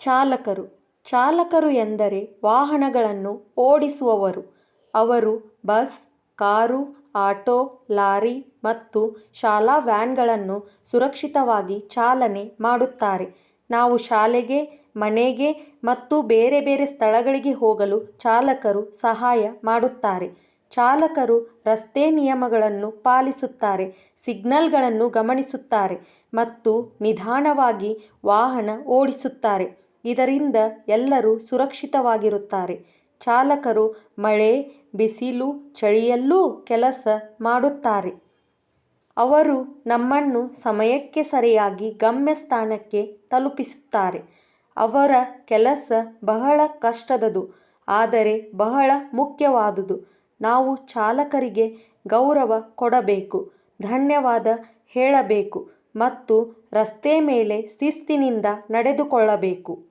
ಚಾಲಕರು. ಚಾಲಕರು ಎಂದರೆ ವಾಹನಗಳನ್ನು ಓಡಿಸುವವರು. ಅವರು ಬಸ್, ಕಾರು, ಆಟೋ, ಲಾರಿ ಮತ್ತು ಶಾಲಾ ವ್ಯಾನ್ಗಳನ್ನು ಸುರಕ್ಷಿತವಾಗಿ ಚಾಲನೆ ಮಾಡುತ್ತಾರೆ. ನಾವು ಶಾಲೆಗೆ, ಮನೆಗೆ ಮತ್ತು ಬೇರೆ ಬೇರೆ ಸ್ಥಳಗಳಿಗೆ ಹೋಗಲು ಚಾಲಕರು ಸಹಾಯ ಮಾಡುತ್ತಾರೆ. ಚಾಲಕರು ರಸ್ತೆ ನಿಯಮಗಳನ್ನು ಪಾಲಿಸುತ್ತಾರೆ, ಸಿಗ್ನಲ್ಗಳನ್ನು ಗಮನಿಸುತ್ತಾರೆ ಮತ್ತು ನಿಧಾನವಾಗಿ ವಾಹನ ಓಡಿಸುತ್ತಾರೆ. ಇದರಿಂದ ಎಲ್ಲರೂ ಸುರಕ್ಷಿತವಾಗಿರುತ್ತಾರೆ. ಚಾಲಕರು ಮಳೆ, ಬಿಸಿಲು, ಚಳಿಯಲ್ಲೂ ಕೆಲಸ ಮಾಡುತ್ತಾರೆ. ಅವರು ನಮ್ಮನ್ನು ಸಮಯಕ್ಕೆ ಸರಿಯಾಗಿ ಗಮ್ಯಸ್ಥಾನಕ್ಕೆ ತಲುಪಿಸುತ್ತಾರೆ. ಅವರ ಕೆಲಸ ಬಹಳ ಕಷ್ಟದದು, ಆದರೆ ಬಹಳ ಮುಖ್ಯವಾದುದು. ನಾವು ಚಾಲಕರಿಗೆ ಗೌರವ ಕೊಡಬೇಕು, ಧನ್ಯವಾದ ಹೇಳಬೇಕು ಮತ್ತು ರಸ್ತೆ ಮೇಲೆ ಶಿಸ್ತಿನಿಂದ ನಡೆದುಕೊಳ್ಳಬೇಕು.